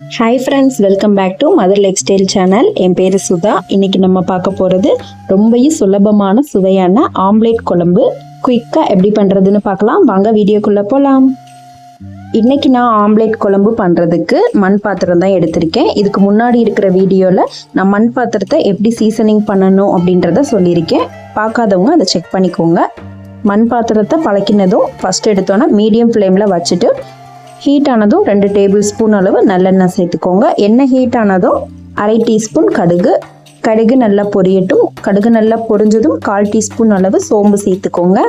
Hi friends welcome back to mother lifestyle channel என் பேர் சுதா. இன்னைக்கு நம்ம பார்க்க போகிறது ரொம்பவும் சுலபமான சுவையான ஆம்லேட் குழம்பு. குயிக்காக எப்படி பண்ணுறதுன்னு பார்க்கலாம். வாங்க வீடியோக்குள்ளே போகலாம் இன்னைக்கு நான் ஆம்லேட் குழம்பு பண்ணுறதுக்கு மண் பாத்திரம் தான் எடுத்திருக்கேன். இதுக்கு முன்னாடி இருக்கிற வீடியோவில் நான் மண் பாத்திரத்தை எப்படி சீசனிங் பண்ணணும் அப்படின்றத சொல்லியிருக்கேன். பார்க்காதவங்க அதை செக் பண்ணிக்கோங்க. மண் பாத்திரத்தை பழக்கினதும் ஃபஸ்ட் எடுத்தோன்னா மீடியம் ஃப்ளேமில் வச்சுட்டு ஹீட் ஆனதும் ரெண்டு டேபிள் ஸ்பூன் அளவு நல்லெண்ணெய் சேர்த்துக்கோங்க. எண்ணெய் ஹீட் ஆனதும் அரை டீஸ்பூன் கடுகு. கடுகு நல்லா பொரியட்டும். கடுகு நல்லா பொரிஞ்சதும் கால் டீஸ்பூன் அளவு சோம்பு சேர்த்துக்கோங்க.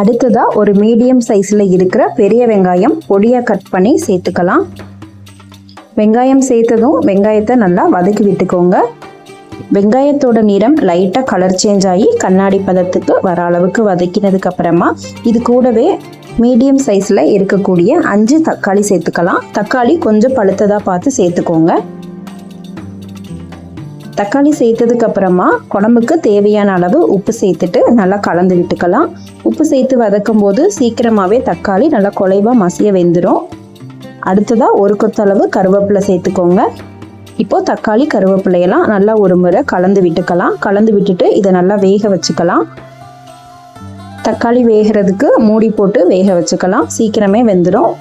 அடுத்ததா ஒரு மீடியம் சைஸில் இருக்கிற பெரிய வெங்காயம் பொடியாக கட் பண்ணி சேர்த்துக்கலாம். வெங்காயம் சேர்த்ததும் வெங்காயத்தை நல்லா வதக்கி விட்டுக்கோங்க. வெங்காயத்தோட நிறம் லைட்டாக கலர் சேஞ்ச் ஆகி கண்ணாடி பதத்துக்கு வர அளவுக்கு வதக்கினதுக்கு அப்புறமா இது கூடவே மீடியம் சைஸில் இருக்கக்கூடிய அஞ்சு தக்காளி சேர்த்துக்கலாம். தக்காளி கொஞ்சம் பழுத்ததாக பார்த்து சேர்த்துக்கோங்க. தக்காளி சேர்த்ததுக்கு அப்புறமா குழம்புக்கு தேவையான அளவு உப்பு சேர்த்துட்டு நல்லா கலந்து விட்டுக்கலாம். உப்பு சேர்த்து வதக்கும் போது சீக்கிரமாகவே தக்காளி நல்லா குலைவாக மசிய வெந்துடும் அடுத்ததாக ஒரு கொத்தளவு கருவேப்பிலை சேர்த்துக்கோங்க. இப்போது தக்காளி கருவேப்பிலையெல்லாம் நல்லா ஒரு முறை கலந்து விட்டுக்கலாம். கலந்து விட்டுட்டு இதை நல்லா வேக வச்சுக்கலாம். தக்காளி வேகிறதுக்கு மூடி போட்டு வேக வச்சுக்கலாம். சீக்கிரமே வெந்துடும்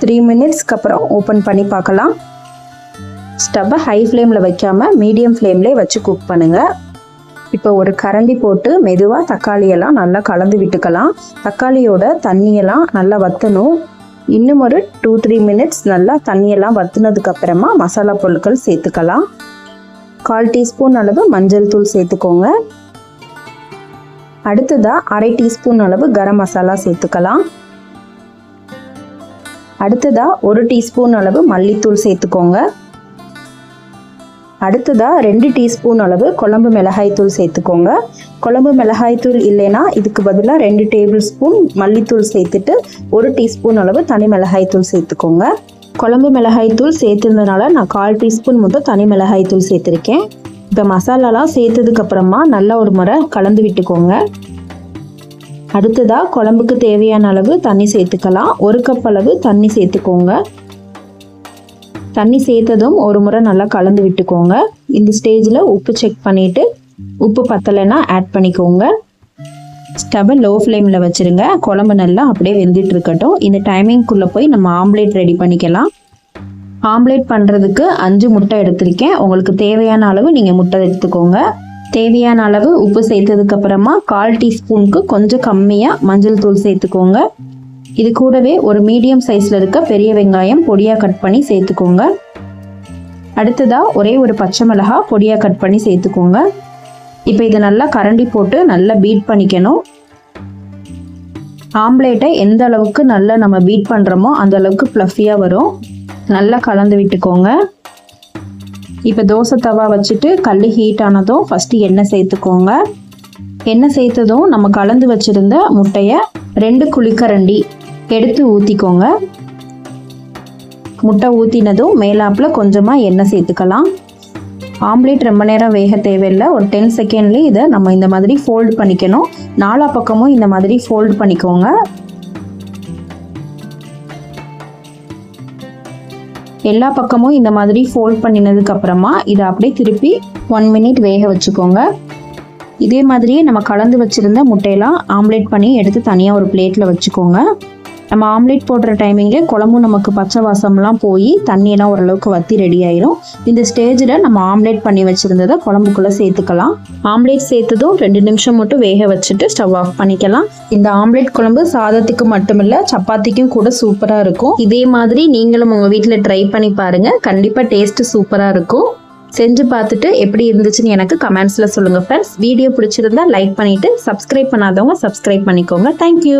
த்ரீ மினிட்ஸ்க்கு அப்புறம் ஓப்பன் பண்ணி பார்க்கலாம். ஸ்டவ்வை ஹை ஃப்ளேமில் வைக்காமல் மீடியம் ஃப்ளேம்லேயே வச்சு குக் பண்ணுங்கள் இப்போ ஒரு கரண்டி போட்டு மெதுவாக தக்காளியெல்லாம் நல்லா கலந்து விட்டுக்கலாம். தக்காளியோட தண்ணியெல்லாம் நல்லா வற்றணும் இன்னும் ஒரு டூ த்ரீ மினிட்ஸ் நல்லா தண்ணியெல்லாம் வற்றுனதுக்கு அப்புறமா மசாலா பொருட்கள் சேர்த்துக்கலாம். கால் டீஸ்பூன் அளவு மஞ்சள் தூள் சேர்த்துக்கோங்க. அடுத்ததாக அரை டீஸ்பூன் அளவு கரம் மசாலா சேர்த்துக்கலாம். அடுத்ததாக ஒரு டீஸ்பூன் அளவு மல்லித்தூள் சேர்த்துக்கோங்க. அடுத்ததாக ரெண்டு டீஸ்பூன் அளவு குழம்பு மிளகாய்த்தூள் சேர்த்துக்கோங்க. குழம்பு மிளகாய் தூள் இல்லைன்னா இதுக்கு பதிலாக ரெண்டு டேபிள் ஸ்பூன் மல்லித்தூள் சேர்த்துட்டு ஒரு டீஸ்பூன் அளவு தனி மிளகாய்த்தூள் சேர்த்துக்கோங்க. குழம்பு மிளகாய் தூள் சேர்த்துருந்தனால நான் கால் டீஸ்பூன் மட்டும் தனி மிளகாய்த்தூள் சேர்த்துருக்கேன். இப்போ மசாலாலாம் சேர்த்ததுக்கு அப்புறமா நல்லா ஒரு முறை கலந்து விட்டுக்கோங்க. அடுத்ததாக குழம்புக்கு தேவையான அளவு தண்ணி சேர்த்துக்கலாம். ஒரு கப் அளவு தண்ணி சேர்த்துக்கோங்க. தண்ணி சேர்த்ததும் ஒரு முறை நல்லா கலந்து விட்டுக்கோங்க. இந்த ஸ்டேஜில் உப்பு செக் பண்ணிவிட்டு உப்பு பத்தலைன்னா ஆட் பண்ணிக்கோங்க. ஸ்டவ்வை லோ ஃப்ளேமில் வச்சுருங்க. குழம்பு நல்லா அப்படியே வெந்துட்டு இருக்கட்டும். இந்த டைமிங்குள்ளே போய் நம்ம ஆம்லேட் ரெடி பண்ணிக்கலாம். ஆம்லேட் பண்ணுறதுக்கு அஞ்சு முட்டை எடுத்திருக்கேன். உங்களுக்கு தேவையான அளவு நீங்கள் முட்டை எடுத்துக்கோங்க. தேவையான அளவு உப்பு சேர்த்ததுக்கப்புறமா கால் டீஸ்பூனுக்கு கொஞ்சம் கம்மியாக மஞ்சள் தூள் சேர்த்துக்கோங்க. இது கூடவே ஒரு மீடியம் சைஸில் இருக்க பெரிய வெங்காயம் பொடியாக கட் பண்ணி சேர்த்துக்கோங்க. அடுத்ததாக ஒரே ஒரு பச்சை மிளகா பொடியாக கட் பண்ணி சேர்த்துக்கோங்க. இப்போ இதை நல்லா கரண்டி போட்டு நல்லா பீட் பண்ணிக்கணும். ஆம்லேட்டை எந்த அளவுக்கு நல்லா நம்ம பீட் பண்ணுறோமோ அந்த அளவுக்கு ஃப்ளஃபியாக வரும். நல்லா கலந்து விட்டுக்கோங்க. இப்போ தோசை தவா வச்சுட்டு கல் ஹீட் ஆனதும் ஃபஸ்ட்டு எண்ணெய் சேர்த்துக்கோங்க. எண்ணெய் சேர்த்ததும் நம்ம கலந்து வச்சுருந்த முட்டையை ரெண்டு குளிக்கரண்டி எடுத்து ஊற்றிக்கோங்க முட்டை ஊற்றினதும் மேலாப்பில் கொஞ்சமாக எண்ணெய் சேர்த்துக்கலாம். ஆம்லேட் ரொம்ப நேரம் வேக தேவையில்லை. ஒரு டென் செகண்ட்லேயே இதை நம்ம இந்த மாதிரி ஃபோல்ட் பண்ணிக்கணும். நாலா பக்கமும் இந்த மாதிரி ஃபோல்ட் பண்ணிக்கோங்க. எல்லா பக்கமும் இந்த மாதிரி ஃபோல்ட் பண்ணினதுக்கு அப்புறமா இதை அப்படியே திருப்பி ஒன் மினிட் வேக வச்சுக்கோங்க. இதே மாதிரியே நம்ம கலந்து வச்சுருந்த முட்டையெல்லாம் ஆம்லேட் பண்ணி எடுத்து தனியாக ஒரு பிளேட்டில் வச்சுக்கோங்க. நம்ம ஆம்லேட் போடுற டைமிங்கில் குழம்பும் நமக்கு பச்சை வாசம்லாம் போய் தண்ணியெல்லாம் ஓரளவுக்கு வத்தி ரெடி ஆயிரும். இந்த ஸ்டேஜில் நம்ம ஆம்லேட் பண்ணி வச்சுருந்ததை குழம்புக்குள்ளே சேர்த்துக்கலாம். ஆம்லேட் சேர்த்ததும் ரெண்டு நிமிஷம் மட்டும் வேக வச்சுட்டு ஸ்டவ் ஆஃப் பண்ணிக்கலாம். இந்த ஆம்லேட் குழம்பு சாதத்துக்கு மட்டும் இல்லை சப்பாத்திக்கும் கூட சூப்பராக இருக்கும். இதே மாதிரி நீங்களும் உங்கள் வீட்டில் ட்ரை பண்ணி பாருங்கள் கண்டிப்பாக டேஸ்ட்டு சூப்பராக இருக்கும். செஞ்சு பார்த்துட்டு எப்படி இருந்துச்சுன்னு எனக்கு கமெண்ட்ஸில் சொல்லுங்கள் ஃப்ரெண்ட்ஸ் வீடியோ பிடிச்சிருந்தா லைக் பண்ணிவிட்டு சப்ஸ்கிரைப் பண்ணாதவங்க சப்ஸ்கிரைப் பண்ணிக்கோங்க. Thank you